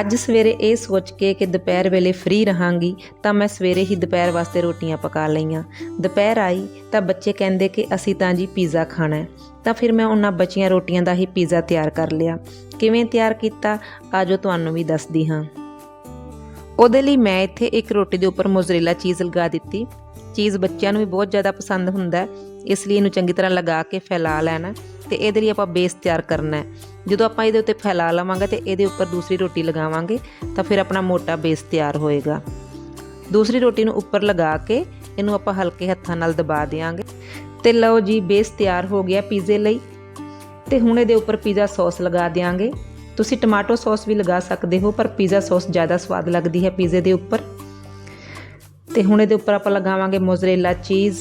ਅੱਜ ਸਵੇਰੇ ਇਹ ਸੋਚ ਕੇ ਕਿ ਦੁਪਹਿਰ ਵੇਲੇ ਫ੍ਰੀ ਰਹਾਂਗੀ, ਤਾਂ ਮੈਂ ਸਵੇਰੇ ਹੀ ਦੁਪਹਿਰ ਵਾਸਤੇ ਰੋਟੀਆਂ ਪਕਾ ਲਈਆਂ। ਦੁਪਹਿਰ ਆਈ ਤਾਂ ਬੱਚੇ ਕਹਿੰਦੇ ਕਿ ਅਸੀਂ ਤਾਂ ਜੀ ਪੀਜ਼ਾ ਖਾਣਾ ਹੈ। ਤਾਂ ਫਿਰ ਮੈਂ ਉਹਨਾਂ ਬਚੀਆਂ ਰੋਟੀਆਂ ਦਾ ਹੀ ਪੀਜ਼ਾ ਤਿਆਰ ਕਰ ਲਿਆ। ਕਿਵੇਂ ਤਿਆਰ ਕੀਤਾ? ਆਜੋ ਤੁਹਾਨੂੰ ਵੀ ਦੱਸਦੀ ਹਾਂ। ਉਹਦੇ ਲਈ ਮੈਂ ਇੱਥੇ ਇੱਕ ਰੋਟੀ ਦੇ ਉੱਪਰ ਮੋਜ਼ਰੇਲਾ ਚੀਜ਼ ਲਗਾ ਦਿੱਤੀ। ਚੀਜ਼ ਬੱਚਿਆਂ ਨੂੰ ਵੀ ਬਹੁਤ ਜ਼ਿਆਦਾ ਪਸੰਦ ਹੁੰਦਾ ਇਸ ਲਈ ਇਹਨੂੰ ਚੰਗੀ ਤਰ੍ਹਾਂ ਲਗਾ ਕੇ ਫੈਲਾ ਲੈਣਾ। ਤੇ ਇਹਦੇ ਲਈ ਆਪਾਂ ਬੇਸ ਤਿਆਰ ਕਰਨਾ ਹੈ। ਜਦੋਂ ਆਪਾਂ ਇਹਦੇ ਉੱਤੇ ਫੈਲਾ ਲਵਾਂਗੇ ਤੇ ਇਹਦੇ ਉੱਪਰ ਦੂਸਰੀ ਰੋਟੀ ਲਗਾਵਾਂਗੇ, ਤਾਂ ਫਿਰ ਆਪਣਾ ਮੋਟਾ ਬੇਸ ਤਿਆਰ ਹੋਏਗਾ। ਦੂਸਰੀ ਰੋਟੀ ਨੂੰ ਉੱਪਰ ਲਗਾ ਕੇ ਇਹਨੂੰ ਆਪਾਂ ਹਲਕੇ ਹੱਥਾਂ ਨਾਲ ਦਬਾ ਦੇਵਾਂਗੇ ਤੇ ਲਓ ਜੀ ਬੇਸ ਤਿਆਰ ਹੋ ਗਿਆ ਪੀਜ਼ੇ ਲਈ। ਤੇ ਹੁਣ ਇਹਦੇ ਉੱਪਰ ਪੀਜ਼ਾ ਸੌਸ ਲਗਾ ਦੇਵਾਂਗੇ ਤੁਸੀਂ ਟਮਾਟੋ ਸੌਸ ਵੀ ਲਗਾ ਸਕਦੇ ਹੋ, ਪਰ ਪੀਜ਼ਾ ਸੌਸ ਜ਼ਿਆਦਾ ਸਵਾਦ ਲੱਗਦੀ ਹੈ ਪੀਜ਼ੇ ਦੇ ਉੱਪਰ। ਤੇ ਹੁਣ ਇਹਦੇ ਉੱਪਰ ਆਪਾਂ ਲਗਾਵਾਂਗੇ ਮੋਜ਼ਰੇਲਾ ਚੀਜ਼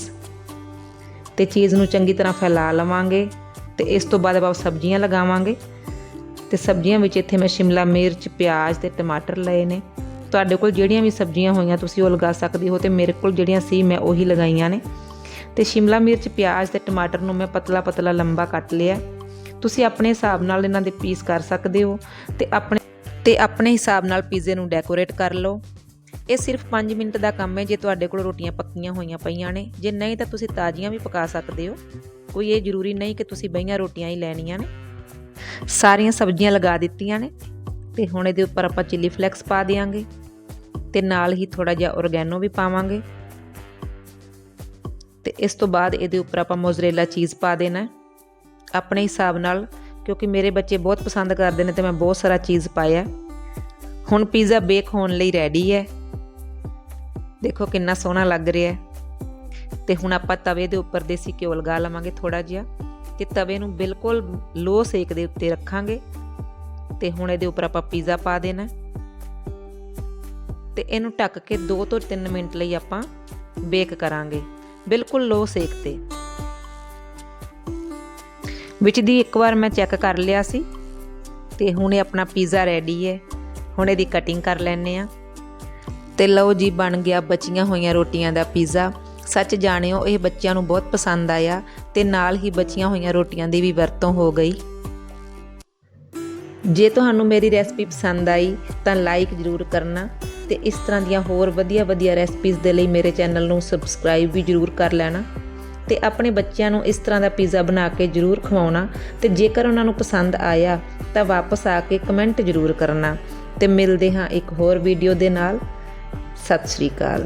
ਤੇ ਚੀਜ਼ ਨੂੰ ਚੰਗੀ ਤਰ੍ਹਾਂ ਫੈਲਾ ਲਵਾਂਗੇ। ਤੇ ਇਸ ਤੋਂ ਬਾਅਦ ਆਪਾਂ ਸਬਜ਼ੀਆਂ ਲਗਾਵਾਂਗੇ। ਤੇ ਸਬਜ਼ੀਆਂ ਵਿੱਚ ਇੱਥੇ ਮੈਂ ਸ਼ਿਮਲਾ ਮਿਰਚ, ਪਿਆਜ਼ ਤੇ ਟਮਾਟਰ ਲਏ ਨੇ। ਤੁਹਾਡੇ ਕੋਲ ਜਿਹੜੀਆਂ ਵੀ ਸਬਜ਼ੀਆਂ ਹੋਈਆਂ ਤੁਸੀਂ ਉਹ ਲਗਾ ਸਕਦੇ ਹੋ ਤੇ ਮੇਰੇ ਕੋਲ ਜਿਹੜੀਆਂ ਸੀ ਮੈਂ ਉਹੀ ਲਗਾਈਆਂ ਨੇ। ਤੇ ਸ਼ਿਮਲਾ ਮਿਰਚ, ਪਿਆਜ਼ ਤੇ ਟਮਾਟਰ ਨੂੰ ਮੈਂ ਪਤਲਾ ਪਤਲਾ ਲੰਬਾ ਕੱਟ ਲਿਆ। ਤੁਸੀਂ ਆਪਣੇ ਹਿਸਾਬ ਨਾਲ ਇਹਨਾਂ ਦੇ ਪੀਸ ਕਰ ਸਕਦੇ ਹੋ ਤੇ ਆਪਣੇ ਤੇ ਆਪਣੇ ਹਿਸਾਬ ਨਾਲ ਪੀਜ਼ੇ ਨੂੰ ਡੈਕੋਰੇਟ ਕਰ ਲਓ। ਇਹ ਸਿਰਫ 5 ਮਿੰਟ ਦਾ ਕੰਮ ਹੈ ਜੇ ਤੁਹਾਡੇ ਕੋਲ ਰੋਟੀਆਂ ਪੱਕੀਆਂ ਹੋਈਆਂ ਪਈਆਂ ਨੇ। ਜੇ ਨਹੀਂ ਤਾਂ ਤੁਸੀਂ ਤਾਜ਼ੀਆਂ ਵੀ ਪਕਾ ਸਕਦੇ ਹੋ। ਕੋਈ ਇਹ ਜ਼ਰੂਰੀ ਨਹੀਂ ਕਿ ਤੁਸੀਂ ਬਈਆਂ ਰੋਟੀਆਂ ਹੀ ਲੈਣੀਆਂ ਨੇ। ਸਾਰੀਆਂ ਸਬਜ਼ੀਆਂ ਲਗਾ ਦਿੱਤੀਆਂ ਨੇ ਤੇ ਹੁਣ ਇਹਦੇ ਉੱਪਰ ਆਪਾਂ ਚਿੱਲੀ ਫਲੈਕਸ ਪਾ ਦੇਵਾਂਗੇ ਤੇ ਨਾਲ ਹੀ ਥੋੜਾ ਜਿਹਾ ਔਰਗੈਨੋ ਵੀ ਪਾਵਾਂਗੇ। ਤੇ ਇਸ ਤੋਂ ਬਾਅਦ ਇਹਦੇ ਉੱਪਰ ਆਪਾਂ ਮੋਜ਼ਰੇਲਾ ਚੀਜ਼ ਪਾ ਦੇਣਾ ਆਪਣੇ ਹਿਸਾਬ ਨਾਲ, ਕਿਉਂਕਿ ਮੇਰੇ ਬੱਚੇ ਬਹੁਤ ਪਸੰਦ ਕਰਦੇ ਨੇ ਤੇ ਮੈਂ ਬਹੁਤ ਸਾਰਾ ਚੀਜ਼ ਪਾਇਆ ਹੁਣ ਪੀਜ਼ਾ ਬੇਕ ਹੋਣ ਲਈ ਰੈਡੀ ਹੈ। ਦੇਖੋ ਕਿੰਨਾ ਸੋਹਣਾ ਲੱਗ ਰਿਹਾ ਹੈ। ਤੇ ਹੁਣ ਆਪਾਂ ਤਵੇ ਦੇ ਉੱਪਰ ਦੇਸੀ ਘਿਓ ਲਗਾ ਲਵਾਂਗੇ ਥੋੜਾ ਜਿਹਾ। ਤੇ ਤਵੇ ਨੂੰ ਬਿਲਕੁਲ ਲੋ ਸੇਕ ਦੇ ਉੱਤੇ ਰੱਖਾਂਗੇ। ਤੇ ਹੁਣ ਇਹਦੇ ਉੱਪਰ ਆਪਾਂ ਪੀਜ਼ਾ ਪਾ ਦੇਣਾ ਤੇ ਇਹਨੂੰ ਢੱਕ ਕੇ 2 ਤੋਂ 3 ਮਿੰਟ ਲਈ ਆਪਾਂ ਬੇਕ ਕਰਾਂਗੇ, ਬਿਲਕੁਲ ਲੋ ਸੇਕ ਤੇ। ਵਿੱਚ ਦੀ ਇੱਕ ਵਾਰ ਮੈਂ ਚੈੱਕ ਕਰ ਲਿਆ ਸੀ। ਤੇ ਹੁਣ ਇਹ ਆਪਣਾ ਪੀਜ਼ਾ ਰੈਡੀ ਹੈ। ਹੁਣ ਇਹਦੀ ਕਟਿੰਗ ਕਰ ਲੈਣੇ ਆ ਤੇ ਲਓ ਜੀ ਬਣ ਗਿਆ ਬਚੀਆਂ ਹੋਈਆਂ ਰੋਟੀਆਂ ਦਾ ਪੀਜ਼ਾ। ਸੱਚ ਜਾਣਿਓ, ਇਹ ਬੱਚਿਆਂ ਨੂੰ ਬਹੁਤ ਪਸੰਦ ਆਇਆ ਤੇ ਨਾਲ ਹੀ ਬਚੀਆਂ ਹੋਈਆਂ ਰੋਟੀਆਂ ਦੀ ਵੀ ਵਰਤੋਂ ਹੋ ਗਈ। ਜੇ ਤੁਹਾਨੂੰ ਮੇਰੀ ਰੈਸਪੀ ਪਸੰਦ ਆਈ, ਤਾਂ ਲਾਈਕ ਜ਼ਰੂਰ ਕਰਨਾ ਤੇ ਇਸ ਤਰ੍ਹਾਂ ਦੀਆਂ ਹੋਰ ਵਧੀਆ ਵਧੀਆ ਰੈਸਪੀਜ਼ ਦੇ ਲਈ ਮੇਰੇ ਚੈਨਲ ਨੂੰ ਸਬਸਕ੍ਰਾਈਬ ਵੀ ਜ਼ਰੂਰ ਕਰ ਲੈਣਾ ਤੇ ਆਪਣੇ ਬੱਚਿਆਂ ਨੂੰ ਇਸ ਤਰ੍ਹਾਂ ਦਾ ਪੀਜ਼ਾ ਬਣਾ ਕੇ ਜ਼ਰੂਰ ਖਵਾਉਣਾ ਤੇ ਜੇਕਰ ਉਹਨਾਂ ਨੂੰ ਪਸੰਦ ਆਇਆ, ਤਾਂ ਵਾਪਸ ਆ ਕੇ ਕਮੈਂਟ ਜ਼ਰੂਰ ਕਰਨਾ ਤੇ ਮਿਲਦੇ ਹਾਂ ਇੱਕ ਹੋਰ ਵੀਡੀਓ ਦੇ ਨਾਲ। ਸਤਿ ਸ਼੍ਰੀ ਅਕਾਲ।